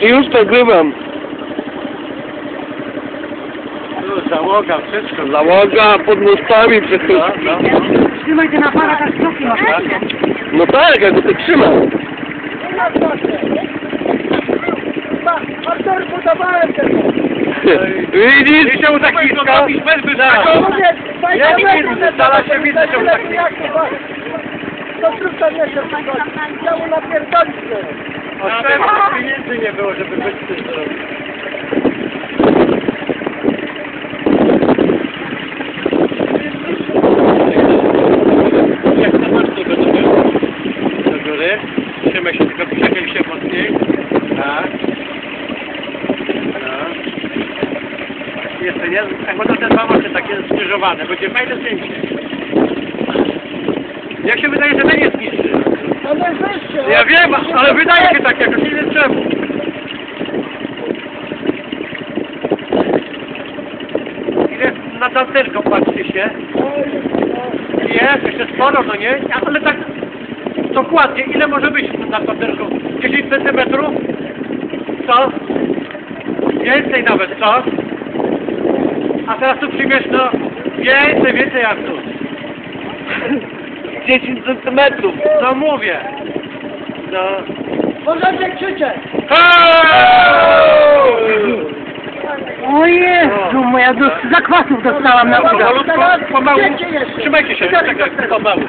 Już nagrywam. Tu załoga, wszystko. Załoga pod mostami wszystko. No, no, no. Trzymaj ten aparat, aż kroki masz. No tak, ja go tu trzymam. Aktor budowałem tego. Widzisz? Widział takiego, bez wyżaka. Ja nigdy z dala się widzę, że taki... To trudno nie się przygodzi. Chciał napierdolić pieniędzy nie było, żeby być tym zrobić. Jak to masz tego do góry? Do góry. Trzymaj się tylko, przechyl się mocniej. Tak. No. Jeszcze nie? Tak, to te dwa macie takie skrzyżowane. Będzie fajne zdjęcie. Jak się wydaje, że ten jest niższy? Ja wiem, ale wydaje się tak, jakoś nie wiem czemu. Ile na tanterką patrzcie się. Jest, jeszcze sporo, no nie? Ale tak dokładnie, ile może być na tanterką? 10 centymetrów? Co? Więcej nawet, co? A teraz tu przyjmiesz, no więcej, więcej jak tu. 10 centymetrów. No mówię. No. Możecie krzyczeć. O Jezu, moja do zakwasów dostałam na uda. Pomału. Jeszcze. Trzymajcie się, czekaj, pomału.